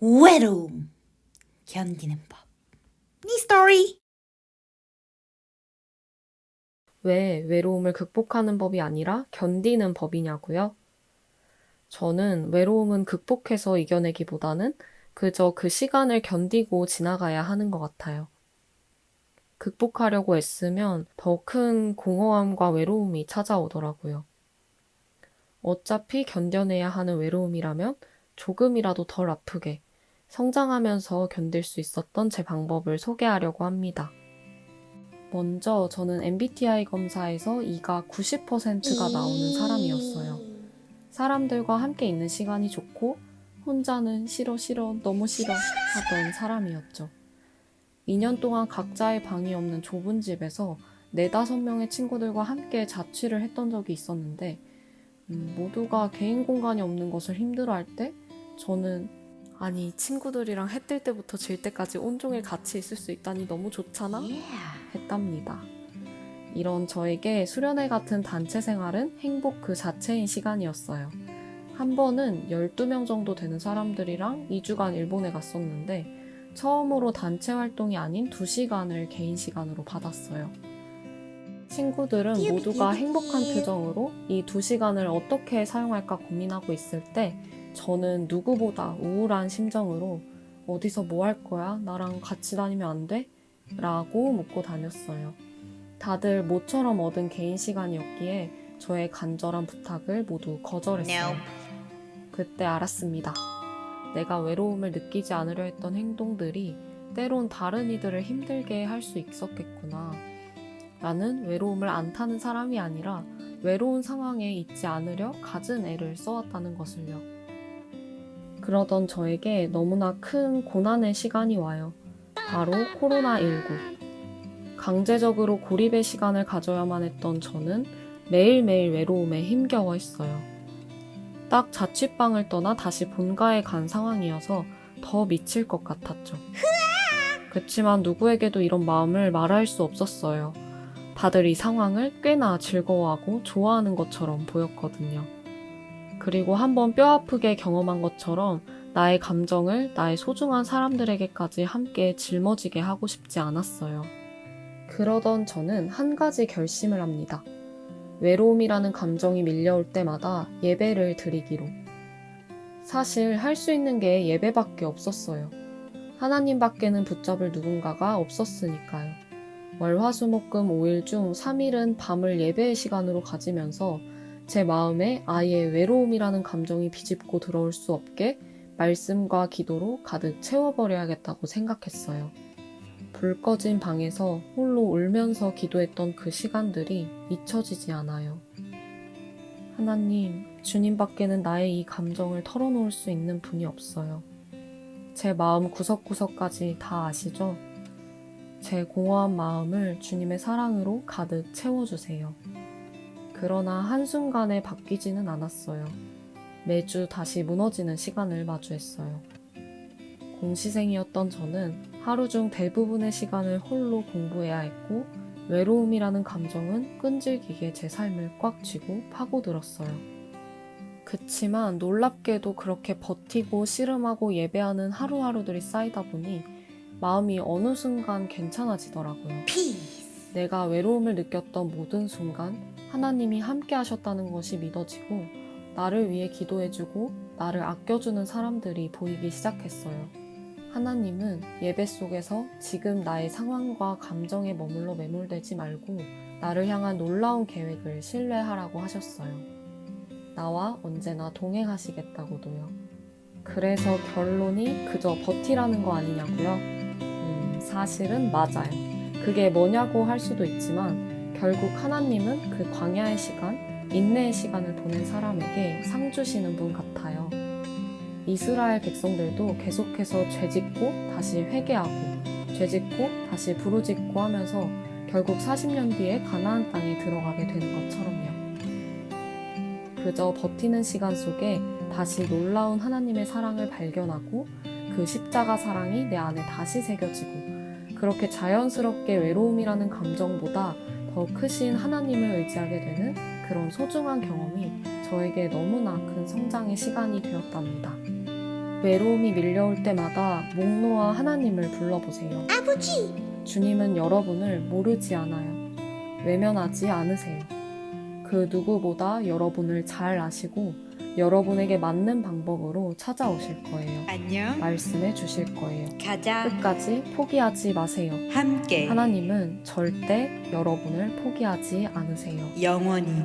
외로움 견디는 법. 니 스토리. 왜 외로움을 극복하는 법이 아니라 견디는 법이냐고요? 저는 외로움은 극복해서 이겨내기보다는 그저 그 시간을 견디고 지나가야 하는 것 같아요. 극복하려고 애쓰면 더 큰 공허함과 외로움이 찾아오더라고요. 어차피 견뎌내야 하는 외로움이라면 조금이라도 덜 아프게 성장하면서 견딜 수 있었던 제 방법을 소개하려고 합니다. 먼저 저는 MBTI 검사에서 E가 90%가 나오는 사람이었어요. 사람들과 함께 있는 시간이 좋고 혼자는 싫어 싫어 너무 싫어 하던 사람이었죠. 2년 동안 각자의 방이 없는 좁은 집에서 네다섯 명의 친구들과 함께 자취를 했던 적이 있었는데 음, 모두가 개인 공간이 없는 것을 힘들어할 때 저는 아니 친구들이랑 해 뜰 때부터 질 때까지 온종일 같이 있을 수 있다니 너무 좋잖아 했답니다. 이런 저에게 수련회 같은 단체 생활은 행복 그 자체인 시간이었어요. 한 번은 12명 정도 되는 사람들이랑 2주간 일본에 갔었는데 처음으로 단체 활동이 아닌 2시간을 개인 시간으로 받았어요. 친구들은 모두가 행복한 표정으로 이 2시간을 어떻게 사용할까 고민하고 있을 때 저는 누구보다 우울한 심정으로 어디서 뭐 할 거야? 나랑 같이 다니면 안 돼? 라고 묻고 다녔어요. 다들 모처럼 얻은 개인 시간이었기에 저의 간절한 부탁을 모두 거절했어요. 그때 알았습니다. 내가 외로움을 느끼지 않으려 했던 행동들이 때론 다른 이들을 힘들게 할 수 있었겠구나. 나는 외로움을 안 타는 사람이 아니라 외로운 상황에 있지 않으려 갖은 애를 써왔다는 것을요. 그러던 저에게 너무나 큰 고난의 시간이 와요. 바로 코로나19. 강제적으로 고립의 시간을 가져야만 했던 저는 매일매일 외로움에 힘겨워 했어요. 딱 자취방을 떠나 다시 본가에 간 상황이어서 더 미칠 것 같았죠. 그치만 누구에게도 이런 마음을 말할 수 없었어요. 다들 이 상황을 꽤나 즐거워하고 좋아하는 것처럼 보였거든요. 그리고 한번 뼈 아프게 경험한 것처럼 나의 감정을 나의 소중한 사람들에게까지 함께 짊어지게 하고 싶지 않았어요. 그러던 저는 한 가지 결심을 합니다. 외로움이라는 감정이 밀려올 때마다 예배를 드리기로. 사실 할 수 있는 게 예배밖에 없었어요. 하나님 밖에는 붙잡을 누군가가 없었으니까요. 월화수목금 5일 중 3일은 밤을 예배의 시간으로 가지면서 제 마음에 아예 외로움이라는 감정이 비집고 들어올 수 없게 말씀과 기도로 가득 채워버려야겠다고 생각했어요. 불 꺼진 방에서 홀로 울면서 기도했던 그 시간들이 잊혀지지 않아요. 하나님, 주님 밖에는 나의 이 감정을 털어놓을 수 있는 분이 없어요. 제 마음 구석구석까지 다 아시죠? 제 공허한 마음을 주님의 사랑으로 가득 채워주세요. 그러나 한순간에 바뀌지는 않았어요. 매주 다시 무너지는 시간을 마주했어요. 공시생이었던 저는 하루 중 대부분의 시간을 홀로 공부해야 했고, 외로움이라는 감정은 끈질기게 제 삶을 꽉 쥐고 파고들었어요. 그치만 놀랍게도 그렇게 버티고 씨름하고 예배하는 하루하루들이 쌓이다 보니 마음이 어느 순간 괜찮아지더라고요. Peace. 내가 외로움을 느꼈던 모든 순간 하나님이 함께 하셨다는 것이 믿어지고 나를 위해 기도해주고 나를 아껴주는 사람들이 보이기 시작했어요. 하나님은 예배 속에서 지금 나의 상황과 감정에 머물러 매몰되지 말고 나를 향한 놀라운 계획을 신뢰하라고 하셨어요. 나와 언제나 동행하시겠다고도요. 그래서 결론이 그저 버티라는 거 아니냐고요? 음, 사실은 맞아요. 그게 뭐냐고 할 수도 있지만 결국 하나님은 그 광야의 시간, 인내의 시간을 보낸 사람에게 상 주시는 분 같아요. 이스라엘 백성들도 계속해서 죄 짓고 다시 회개하고 죄 짓고 다시 부르짖고 하면서 결국 40년 뒤에 가나안 땅에 들어가게 되는 것처럼요. 그저 버티는 시간 속에 다시 놀라운 하나님의 사랑을 발견하고 그 십자가 사랑이 내 안에 다시 새겨지고 그렇게 자연스럽게 외로움이라는 감정보다 더 크신 하나님을 의지하게 되는 그런 소중한 경험이 저에게 너무나 큰 성장의 시간이 되었답니다. 외로움이 밀려올 때마다 목 놓아 하나님을 불러보세요. 아버지. 주님은 여러분을 모르지 않아요. 외면하지 않으세요. 그 누구보다 여러분을 잘 아시고 여러분에게 맞는 방법으로 찾아오실 거예요. 안녕. 말씀해 주실 거예요. 가자. 끝까지 포기하지 마세요. 함께. 하나님은 절대 여러분을 포기하지 않으세요. 영원히